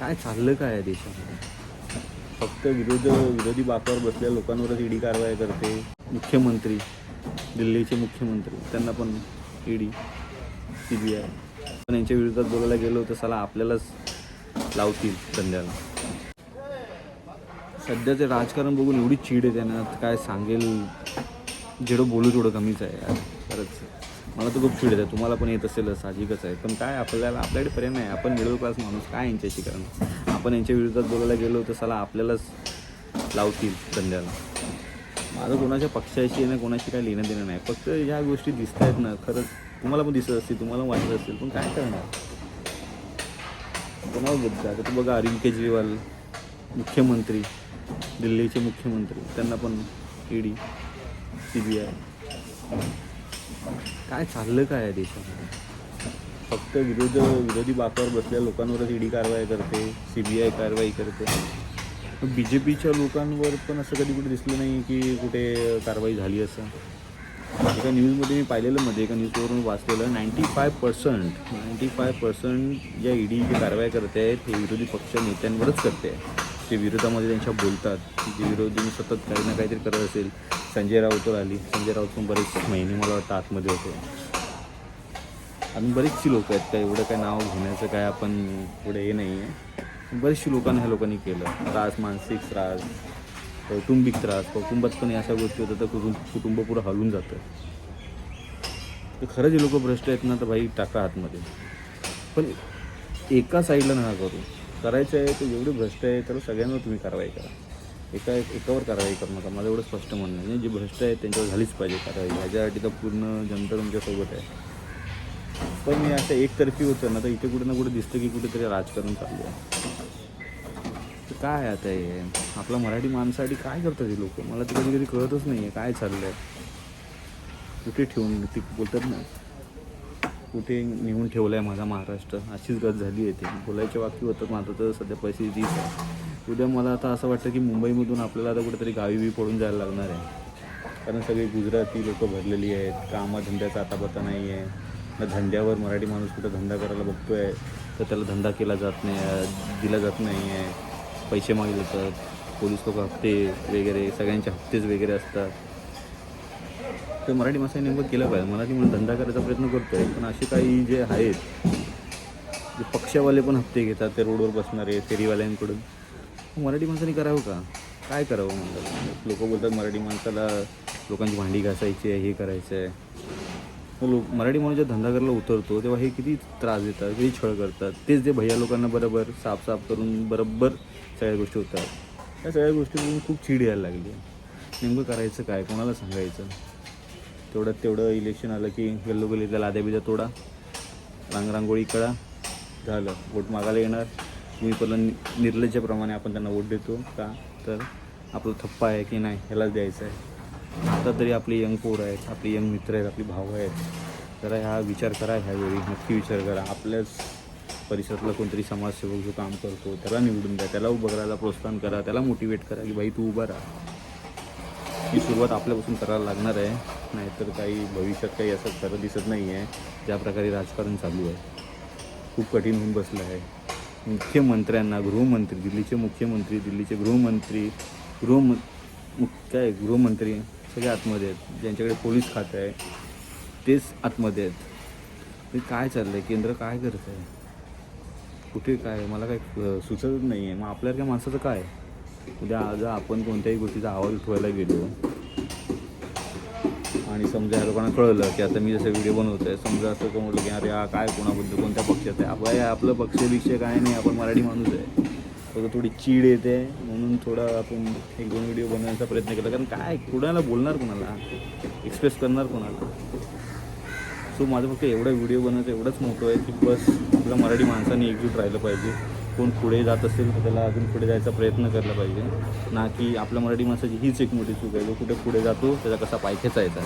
काय चाललं काय आहे देशामध्ये? फक्त विरोध विरोधी बाकावर बसलेल्या लोकांवरच ईडी कारवाई करते. मुख्यमंत्री. दिल्लीचे मुख्यमंत्री. त्यांना पण ईडी सी बी आय पण यांच्या विरोधात बोलायला गेलो तर साला आपल्यालाच लावतील संध्याला. सध्याचे राजकारण बघून एवढी चीड आहे त्यांना. काय सांगेल? जेवढं बोलू तेवढं कमीच आहे यार. खरंच. मला तर खूप फीड येतं तुम्हाला पण येत असेल साहजिकच आहे. पण काय आपल्याला आपल्याकडे पर्याय नाही आपण मिडल क्लास माणूस काय यांच्याशी करणार? आपण यांच्या विरोधात बोलायला गेलो तर साला आपल्यालाच लावतील संध्याला माझं कोणाच्या पक्षाशी ना कोणाशी काय लेणं देणं नाही. फक्त ह्या गोष्टी दिसत आहेत ना खरंच तुम्हाला पण दिसत असतील तुम्हाला वाटत असेल पण काय करणार? कोणावर बघता आता तू बघा अरविंद केजरीवाल मुख्यमंत्री दिल्लीचे मुख्यमंत्री त्यांना पण ईडी सी बी आय काय चाललं काय आहे देशामध्ये? फक्त विरोध विरोधी बाकावर बसलेल्या लोकांवरच ईडी कारवाई करते सी बी आय कारवाई करते. बी जे पीच्या लोकांवर पण असं कधी कुठे दिसलं नाही की कुठे कारवाई झाली असं. एका न्यूजमध्ये मी पाहिलेलं मध्ये एका न्यूजवरून वाचलेलं ninety five percent ninety five percent ज्या ईडी जी कारवाई करते आहेत ते विरोधी पक्ष नेत्यांवरच करते आहे जे विरोधामध्ये त्यांच्या बोलतात. जे विरोधी सतत काही ना काहीतरी करत असेल. संजय राऊतवर आली. संजय राऊत पण बरेच महिने मला वाटतं आतमध्ये होते. आणि बरेचशी लोक आहेत. काय एवढं काय नाव घेण्याचं काय आपण पुढे हे नाही आहे बरेचशी लोकांना ह्या लोकांनी केलं. त्रास मानसिक त्रास कौटुंबिक त्रास कौटुंबात पण अशा गोष्टी होतात तर कुटुंब कुटुंब पुरं हलून जातं. तर खरं जे लोक भ्रष्ट आहेत ना तर भाई टाका आतमध्ये. पण एका साईडला नका करू. करायचं आहे ते एवढे भ्रष्ट आहे तर सगळ्यांवर तुम्ही कारवाई करा. एका एकावर कारवाई करू नका. माझं एवढं स्पष्ट म्हणणं आहे. म्हणजे जे भ्रष्ट आहेत त्यांच्यावर झालीच पाहिजे कारवाई. ह्याच्यासाठी तर पूर्ण जनता तुमच्यासोबत आहे. पण मी असं एकतर्फी होतं ना तर इथे कुठे ना कुठे दिसतं की कुठेतरी राजकारण चालू आहे. तर काय आहे आता हे? आपल्या मराठी माणसासाठी काय करतात हे लोक? मला तर कधी कधी कळतच नाही आहे काय चाललं आहे कुठे ठेवून ती बोलतात ना कुठे नेऊन ठेवलं आहे माझा महाराष्ट्र अशीच गत झाली आहे ती. बोलायचे वाक्य होतं माझं तर सध्या पैसे तीच आहे. उद्या मला आता असं वाटतं की मुंबईमधून आपल्याला आता कुठेतरी गावी बी पडून जायला लागणार आहे. कारण सगळी गुजराती लोकं भरलेली आहेत कामाधंद्याचा आता पता नाही आहे. ना धंद्यावर मराठी माणूस कुठं धंदा करायला बघतो आहे तर त्याला धंदा केला जात नाही दिला जात नाही आहे. पैसे मागले जातात पोलीस लोक हप्ते वगैरे सगळ्यांचे हप्तेच वगैरे असतात. तर मराठी माणसाने नेमकं केलं पाहिजे. मराठी म्हणून धंदा करायचा प्रयत्न करतो आहे पण असे काही जे आहेत जे पक्षावाले पण हप्ते घेतात ते रोडवर बसणारे फेरीवाल्यांकडून मराठी माणसाने करावं का? काय करावं म्हणतात? लोक बोलतात मराठी माणसाला लोकांची भांडी घासायची आहे हे करायचं आहे मग लोक मराठी माणूस जेव्हा धंदा करायला उतरतो तेव्हा हे किती त्रास देतात किती छळ करतात. तेच जे भैया लोकांना बरोबर साफ साफ करून बरोबर सगळ्या गोष्टी होतात. या सगळ्या गोष्टीतून खूप चीड यायला लागली. नेमकं करायचं काय? कोणाला सांगायचं? तेवढं तेवढं इलेक्शन आलं की गल्लोगल्लीतल्या लाद्या बिद्या तोडा. रांगरांगोळी कळा झालं. वोट मागायला येणार. तुम्ही पहिलं नि- आपण त्यांना वोट देतो का? तर आपला थप्पा आहे की नाही ह्यालाच द्यायचं आहे. आता तरी आपले यंग पोर आहेत आपले यंग मित्र आहेत आपली भाऊ आहेत. जरा ह्या विचार करा ह्यावेळी. नक्की विचार करा. आपल्याच परिसरातला कोणतरी समाजसेवक जो काम करतो त्याला निवडून द्या. त्याला उभं करायला प्रोत्साहन करा. त्याला मोटिवेट करा की भाई तू उभा राहा. ही सुरुवात आपल्यापासून करायला लागणार आहे. नाहीतर काही भविष्यात काही असं खरं दिसत नाही आहे ज्या प्रकारे राजकारण चालू आहे. खूप कठीण होऊन बसलं आहे. मुख्यमंत्र्यांना गृहमंत्री दिल्लीचे मुख्यमंत्री दिल्लीचे गृहमंत्री गृह मुख्य काय गृहमंत्री सगळे आतमध्ये आहेत. ज्यांच्याकडे पोलीस खातं आहे तेच आतमध्ये आहेत. ते काय चाललं आहे केंद्र काय करत आहे कुठे काय? मला काय सुचत नाही आहे मग आपल्याला काय माणसाचं काय? उद्या आज आपण कोणत्याही गोष्टीचा आवाज उठवायला गेलो आणि समजा ह्या लोकांना कळलं की आता मी जसं व्हिडिओ बनवतो आहे समजा असं का म्हटलं की अरे हा काय कोणाबद्दल कोणत्या पक्षात आहे? आपलं आपलं पक्ष विषय काय नाही आपण मराठी माणूस आहे. फक्त थोडी चीड येते म्हणून थोडा आपण एक दोन व्हिडिओ बनवण्याचा प्रयत्न केला. कारण काय कुणाला बोलणार कोणाला? एक्सप्रेस करणार कोणाला? सो माझं फक्त एवढा व्हिडिओ बनवायचं एवढंच मोठं आहे की बस आपल्या मराठी माणसाने एकजूट राहिलं पाहिजे. कोण पुढे जात असेल तर त्याला अजून पुढे जायचा प्रयत्न करायला पाहिजे. ना की आपल्या मराठी माणसाची हीच एक मोठी चूक आहे. जो कुठे पुढे जातो त्याचा कसा पाय येतात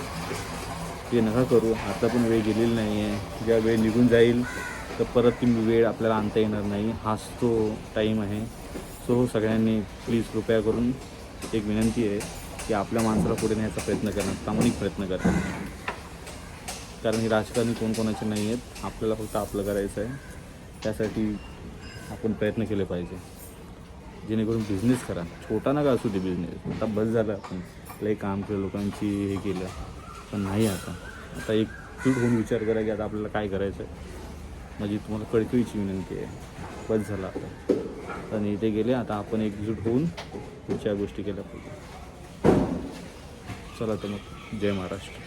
ते नका करू. आता पण वेळ गेलेली नाही आहे ज्या वेळ निघून जाईल तर परत ती वेळ आपल्याला आणता येणार नाही. हाच तो टाईम आहे. सो सगळ्यांनी प्लीज कृपया करून एक विनंती आहे की आपल्या माणसाला पुढे न्यायचा प्रयत्न करणार प्रामाणिक प्रयत्न करा. कारण ही राजकारणी कोणकोणाचे नाही आहेत आपल्याला फक्त आपलं करायचं आहे. त्यासाठी आपण प्रयत्न केले पाहिजे. जेणेकरून बिझनेस करा. छोटा नका असू दे बिझनेस आता बस झालं. आपण लई काम केलं लोकांची हे केलं. पण नाही आता. आता एक एकजूट होऊन विचार करा की आता आपल्याला काय करायचं आहे माझी तुम्हाला कळकळीची विनंती आहे. बस झाला आता. आणि इथे गेले. आता आपण एकजूट होऊन पुढच्या गोष्टी केल्या पाहिजे. चला तर मग. जय महाराष्ट्र.